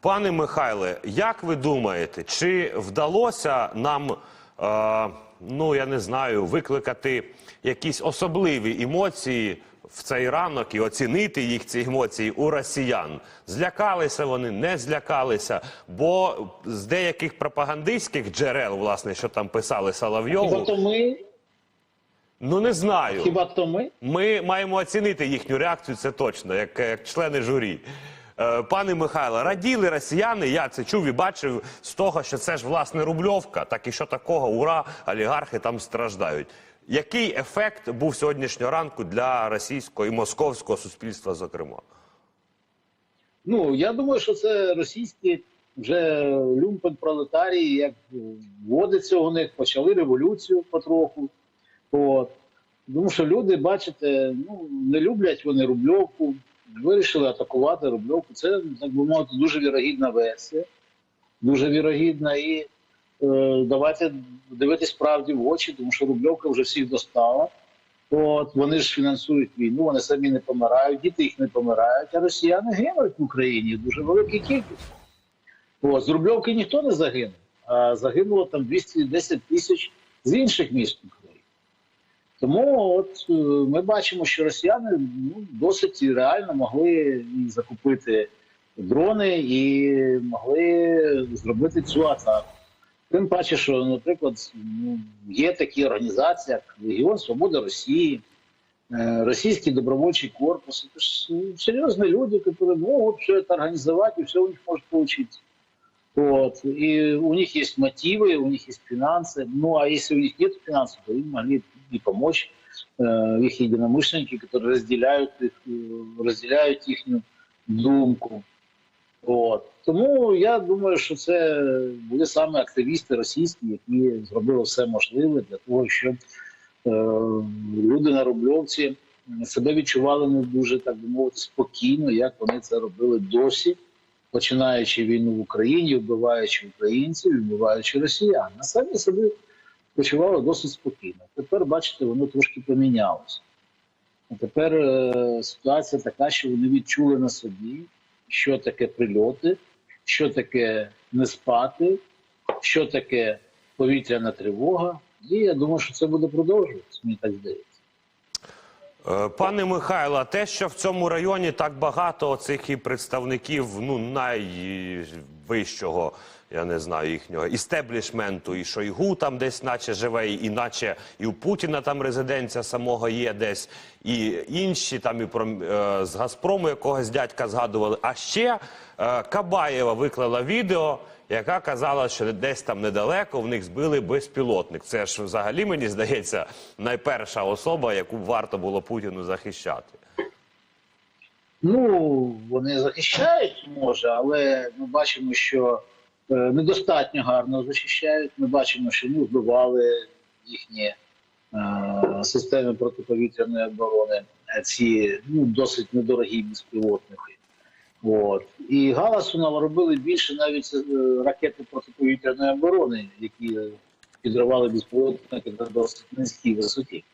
Пане Михайле, як ви думаєте, чи вдалося нам, е, ну я не знаю, викликати якісь особливі емоції в цей ранок і оцінити їх ці емоції у росіян? Злякалися вони, не злякалися, бо з деяких пропагандистських джерел, власне, що там писали Хіба Соловйову, то ми? ну не знаю. Хіба то ми? Ми маємо оцінити їхню реакцію, це точно, як, як члени журі. Е, Пане Михайло, раділи росіяни, я це чув і бачив з того, що це ж власне рубльовка, так і що такого, ура, олігархи там страждають. Який ефект був сьогоднішнього ранку для російського і московського суспільства, зокрема? Ну я думаю, що це російські вже люмпен пролетарії, як вводиться у них, почали революцію потроху. От. Тому що люди, бачите, ну не люблять вони рубльовку, вирішили атакувати рубльовку. Це, так би мовити, дуже вірогідна версія. Дуже вірогідна. І е, давайте дивитись правді в очі, тому що рубльовка вже всіх достала. От вони ж фінансують війну, вони самі не помирають, діти їх не помирають, а росіяни гинуть в Україні дуже великій кількості. От, з Рубльовки ніхто не загинув, а загинуло там 210 тисяч з інших міст. Тому от е, ми бачимо, що росіяни ну, досить реально могли і закупити дрони і могли зробити цю атаку. Тим паче, що, наприклад, ну, є такі організації, як Легіон Свободи Росії, е, Російський добровольчий корпус. Це ж ну, серйозні люди, які можуть все це організувати, і все у них може получиться. Вот. И у них есть мотивы, у них есть финансы. Ну, а если у них нет финансов, то им могли и помочь э, их единомышленники, которые разделяют их, э, разделяють їхню думку. От. Тому я думаю, що це були саме активісти російські, які зробили все можливе для того, щоб е, люди на Рубльовці себе відчували не дуже, так би мовити, спокійно, як вони це робили досі, починаючи війну в Україні, вбиваючи українців, вбиваючи росіян. А самі себе почували досить спокійно. Тепер, бачите, воно трошки помінялося. А тепер е, ситуація така, що вони відчули на собі, що таке прильоти, що таке не спати, що таке повітряна тривога. І я думаю, що це буде продовжуватися, мені так здається. Е, Пане Михайло, те, що в цьому районі так багато цих і представників ну найвищого, я не знаю, їхнього істеблішменту, і Шойгу там десь, наче живе, і наче і у Путіна там резиденція самого є десь, і інші там і про е, з Газпрому якогось дядька згадували. А ще е, Кабаєва виклала відео. Яка казала, що десь там недалеко в них збили безпілотник. Це ж взагалі мені здається найперша особа, яку варто було Путіну захищати. Ну, вони захищають, може, але ми бачимо, що е, недостатньо гарно захищають. Ми бачимо, що не вбивали їхні е, системи протиповітряної оборони, е, ці ну, досить недорогі безпілотники. От. І галасу наробили більше навіть е, ракети протиповітряної оборони, які підривали безпілотники на досить низькій висоті,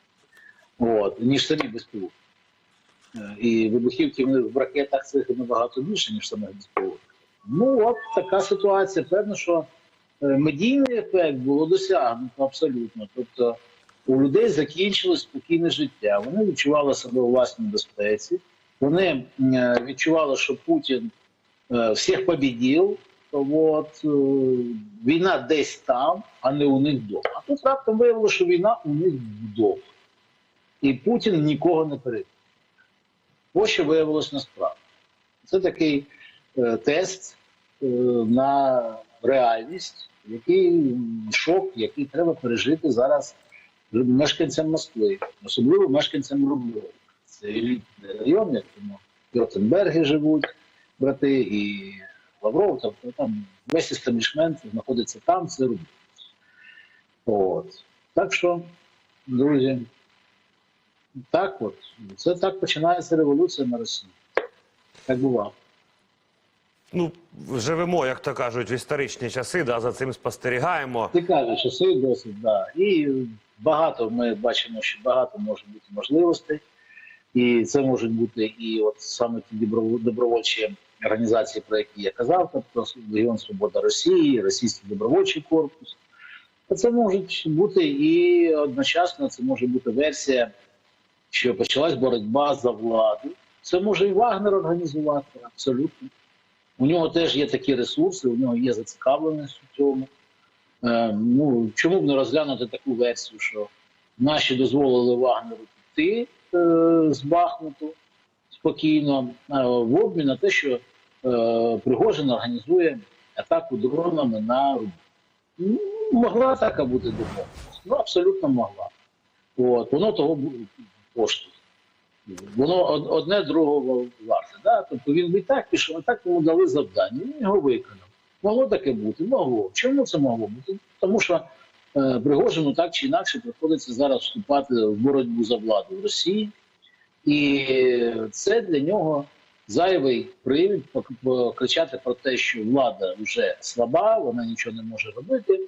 От, ніж самі безпілотники. Е, І вибухівки в ракетах цих набагато більше, ніж самих безпілотників. Ну, от така ситуація. Певно, що е, медійний ефект було досягнуто абсолютно. Тобто у людей закінчилось спокійне життя. Вони відчували себе у власній безпеці. Вони е, відчували, що Путін всіх побідів. От, війна десь там, а не у них вдома. А тут раптом виявилося, що війна у них вдома. І Путін нікого не перебив. Ось що виявилось насправді. Це такий е, тест е, на реальність, який шок, який треба пережити зараз мешканцям Москви, особливо мешканцям Рубльова. Це елітний район, як тому живуть брати, і Лавров, тобто там весь істеблішмент знаходиться там, це Рубльов. От. Так що, друзі, так от, це так починається революція на Росії. Так бувало. Ну, живемо, як то кажуть, в історичні часи, да, за цим спостерігаємо. Цікаві часи досить, да. І багато ми бачимо, що багато може бути можливостей. І це можуть бути і от саме ті добровольчі організації, про які я казав, тобто Легіон Свобода Росії, Російський добровольчий корпус. Та Це можуть бути і одночасно це може бути версія, що почалась боротьба за владу. Це може і Вагнер організувати абсолютно. У нього теж є такі ресурси, у нього є зацікавленість у цьому. Е, ну, чому б не розглянути таку версію, що наші дозволили Вагнеру піти е, з Бахмуту спокійно, е, в обмін на те, що е, Пригожин організує атаку дронами на Рубіж. Ну, могла така бути домовленість. Ну, абсолютно могла. От, воно того бу- Воно одне другого варте. Да? Тобто він би так пішов, а так йому дали завдання, він його виконав. Могло таке бути? Могло. Чому це могло бути? Тому що е, Пригожину так чи інакше приходиться зараз вступати в боротьбу за владу в Росії. І це для нього зайвий привід пок- покричати про те, що влада вже слаба, вона нічого не може робити,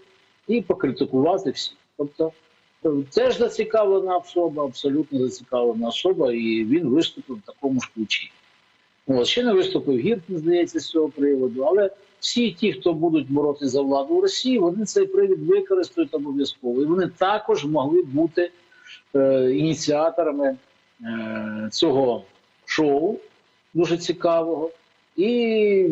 і покритикувати всіх. Тобто е, теж зацікавлена особа, абсолютно зацікавлена особа, і він виступив в такому ж ключі. От, ще не виступив Гіркін, здається, з цього приводу, але всі ті, хто будуть боротися за владу в Росії, вони цей привід використають обов'язково. І вони також могли бути е, ініціаторами е, цього шоу, дуже цікавого. І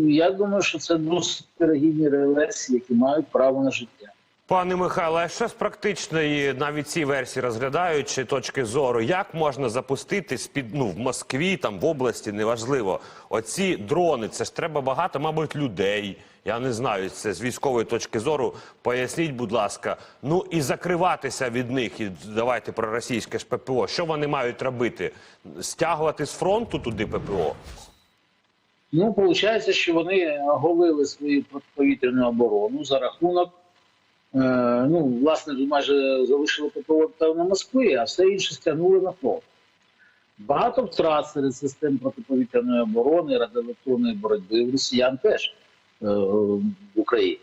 я думаю, що це досить перегідні версії, які мають право на життя. Пане Михайло, а що з практичної навіть ці версії розглядаючи точки зору, як можна запустити з-під ну в Москві, там в області, неважливо, оці дрони? Це ж треба багато, мабуть, людей. Я не знаю, це з військової точки зору. Поясніть, будь ласка, ну і закриватися від них. І давайте про російське ж ППО. Що вони мають робити? Стягувати з фронту туди ППО? Ну, виходить, що вони оголили свою протиповітряну оборону за рахунок. Е, ну, власне, майже залишили на Москві, а все інше стягнули на фронт. Багато втрат серед систем протиповітряної оборони, радіоелектронної боротьби в росіян теж е, в Україні.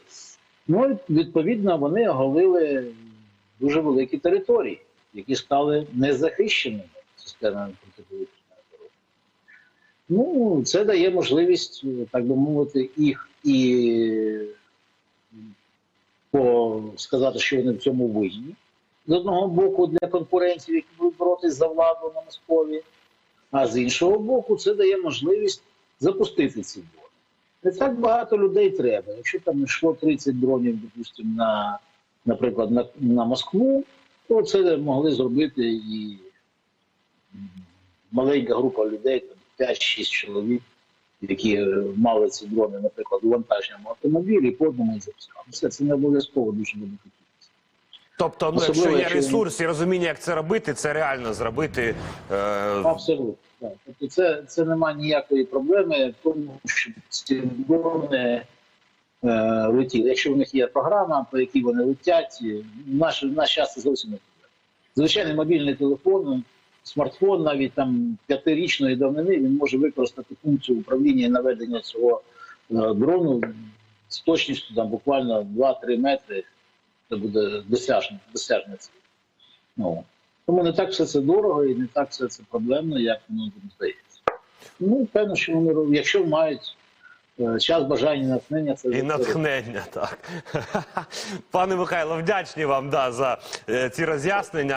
Ну, і, відповідно, вони оголили дуже великі території, які стали незахищеними системами протиповітряної оборони. Ну, це дає можливість, так би мовити, їх і по, сказати, що вони в цьому винні. З одного боку, для конкурентів, які будуть боротися за владу на Москові, а з іншого боку, це дає можливість запустити ці дрони. Не так багато людей треба. Якщо там йшло 30 дронів, допустимо, на, наприклад, на, на Москву, то це могли зробити і маленька група людей, там 5-6 чоловік, які е, мали ці дрони, наприклад, у вантажному автомобілі, і по одному їх запускали. Все це не обов'язково дуже велика кількість. Тобто, ну, Особливо, якщо є якщо ресурс і розуміння, як це робити, це реально зробити. Е, Абсолютно. Так. Тобто це, це немає ніякої проблеми в тому, що ці дрони е, летіли. Якщо в них є програма, по якій вони летять, наш, наш час це зовсім не проблема. Звичайний мобільний телефон, смартфон навіть там п'ятирічної давнини він може використати функцію управління і наведення цього е, дрону з точністю там буквально 2-3 метри. Це буде досяжне, це. Ну, тому не так все це дорого і не так все це проблемно, як воно здається. Ну, певно, що вони роблять. Якщо мають е, час, бажання, натхнення, це І натхнення, так. Пане Михайло, вдячні вам да, за е, ці роз'яснення.